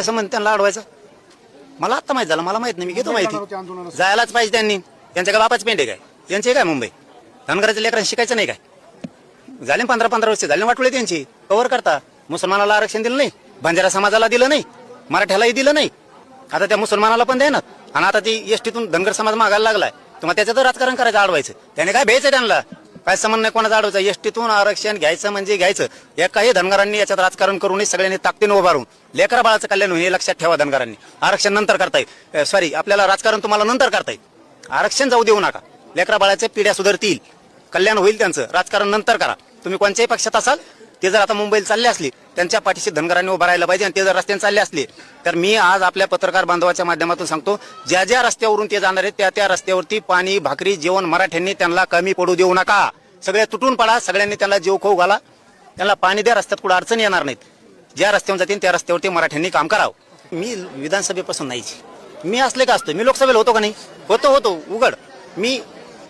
काय संबंध त्यांना अडवायचं मला आत्ता माहीत झालं मला माहीत नाही मी घेतो माहिती. जायलाच पाहिजे त्यांनी. त्यांच्या काय बापाच पेंड आहे काय? यांचे काय मुंबई? धनगराच्या लेकरांना शिकायचं नाही काय? झाले पंधरा पंधरा वर्ष झाले वाटवले त्यांची. कव्हर करता. मुसलमानाला आरक्षण दिलं नाही. बंजारा समाजाला दिलं नाही. मराठ्यालाही दिलं नाही. आता त्या मुसलमानाला पण देणार आणि आता ती एसटीतून धनगर समाज मागायला लागलाय. तुम्हाला त्याच्यात राजकारण करायचं अडवायचं त्याने काय भ्यायचं त्यांना? काय संबंध नाही कोणाचा अडवायचं एसटीतून आरक्षण घ्यायचं म्हणजे घ्यायचं. एकाही धनगरांनी याच्यात राजकारण करू नये सगळ्यांनी ताकदीने उभारून लेकरा बाळाचं कल्याण होईल हे लक्षात ठेवा धनगरांनी. आरक्षण नंतर करता येईल. सॉरी आपल्याला राजकारण तुम्हाला नंतर करता येईल. आरक्षण जाऊ देऊ नका. लेकरा बाळाच्या पिढ्या सुधारतील. कल्याण होईल त्यांचं. राजकारण नंतर करा. तुम्ही कोणत्याही पक्षात असाल ते जर आता मुंबईला चालले असले त्यांच्या पाठीशी धनगरांनी उभं राहायला पाहिजे आणि ते जर रस्त्याने चालले असले तर मी आज आपल्या पत्रकार बांधवाच्या माध्यमातून सांगतो ज्या ज्या रस्त्यावरून ते जाणार आहेत त्या त्या रस्त्यावरती पाणी भाकरी जेवण मराठ्यांनी त्यांना कमी पडू देऊ नका. सगळे तुटून पडा सगळ्यांनी त्यांना जीव खाऊ घाला. त्यांना पाणी द्या रस्त्यात कुठं अडचण येणार नाहीत. ज्या रस्त्यावर जातील त्या रस्त्यावरती मराठ्यांनी काम करावं. मी विधानसभेपासून नाहीच मी असले का असतो मी लोकसभेला होतो का नाही? होतो होतो. उघड. मी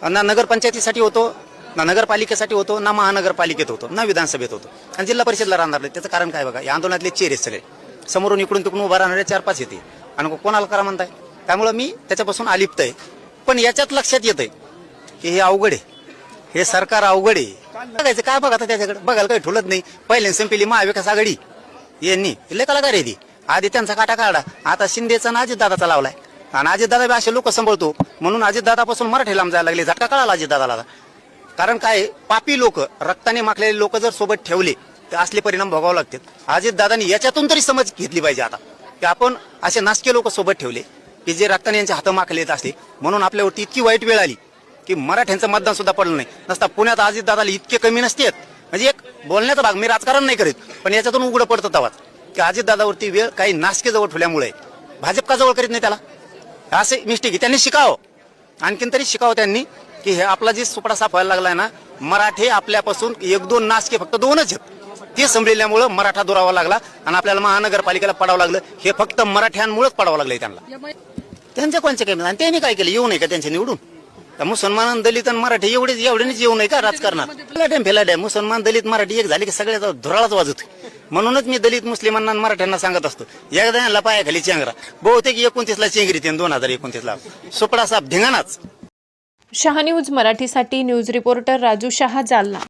नगरपंचायतीसाठी होतो ना नगरपालिकेसाठी होतो ना महानगरपालिकेत होतो ना विधानसभेत होतो. आणि जिल्हा परिषदला राहणार नाही. त्याचं कारण काय बघा या आंदोलनातले चेहरे सगळे. समोरून इकडून तिकडून उभा राहणारे चार पाच येते. आणि कोणाला करा म्हणताय? त्यामुळं मी त्याच्यापासून अलिप्त आहे. पण याच्यात लक्षात येतंय की हे अवघड आहे. हे सरकार अवघड आहे. बघायचं काय बघा आता त्याच्याकडे? बघायला काही ठुलत नाही. पहिले संपली महाविकास आघाडी. यांनी लय कलाकार आहे ती. आधी त्यांचा काटा काढा. आता शिंदेचा ना अजितदादाचा लावलाय. आणि अजितदादा बी असे लोक सांभाळतो. म्हणून अजितदादापासून मराठी लांब जायला लागले. झटका कळाला अजितदादाला. कारण काय पापी लोक रक्ताने माखलेले लोक जर सोबत ठेवले तर असले परिणाम भोगावे लागतात. अजितदादांनी याच्यातून तरी समज घेतली पाहिजे आता. की आपण असे नासके लोक सोबत ठेवले की जे रक्ताने यांचे हात माखले येत असले म्हणून आपल्यावरती इतकी वाईट वेळ आली की मराठ्यांचं मतदान सुद्धा पडलं नाही. नसता पुण्यात अजितदादाला इतके कमी नसतेत. म्हणजे एक बोलण्याचा भाग मी राजकारण नाही करीत पण याच्यातून उघडं पडतं तवाच की अजितदादावरती वेळ काही नासके जवळ ठेवल्यामुळे भाजप का जवळ करीत नाही त्याला. असे मिस्टेक आहे. त्यांनी शिकावं. आणखीन तरी शिकावं त्यांनी. की हे आपला जे सुपडा साफ व्हायला लागलाय ना मराठे आपल्यापासून एक दोन नासके फक्त दोनच आहेत. ते संभळल्यामुळं मराठा दुरावा लागला आणि आपल्याला महानगरपालिकेला पडावं लागलं. हे फक्त मराठ्यांमुळेच पडावं लागलंय त्यांना. त्यांच्या कोणचे काही आणि त्यांनी काय केलं? येऊ नये का त्यांचे निवडून? मुसलमान दलित आणि मराठी एवढेच एवढेच येऊ नये का राजकारणात? फिलाडॅम फिलाडॅम मुसलमान दलित मराठी एक झाली की सगळ्याचा धुराळाच वाजत. म्हणूनच मी दलित मुस्लिमांना आणि मराठ्यांना सांगत असतो एकदा पायाखाली चेंगरा. बहुतेक एकोणतीसला चेंगरी ते दोन हजार एकोणतीसला. सुपडा साप धिंगाणाच. शहा न्यूज मराठीसाठी न्यूज रिपोर्टर राजू शहा जालना.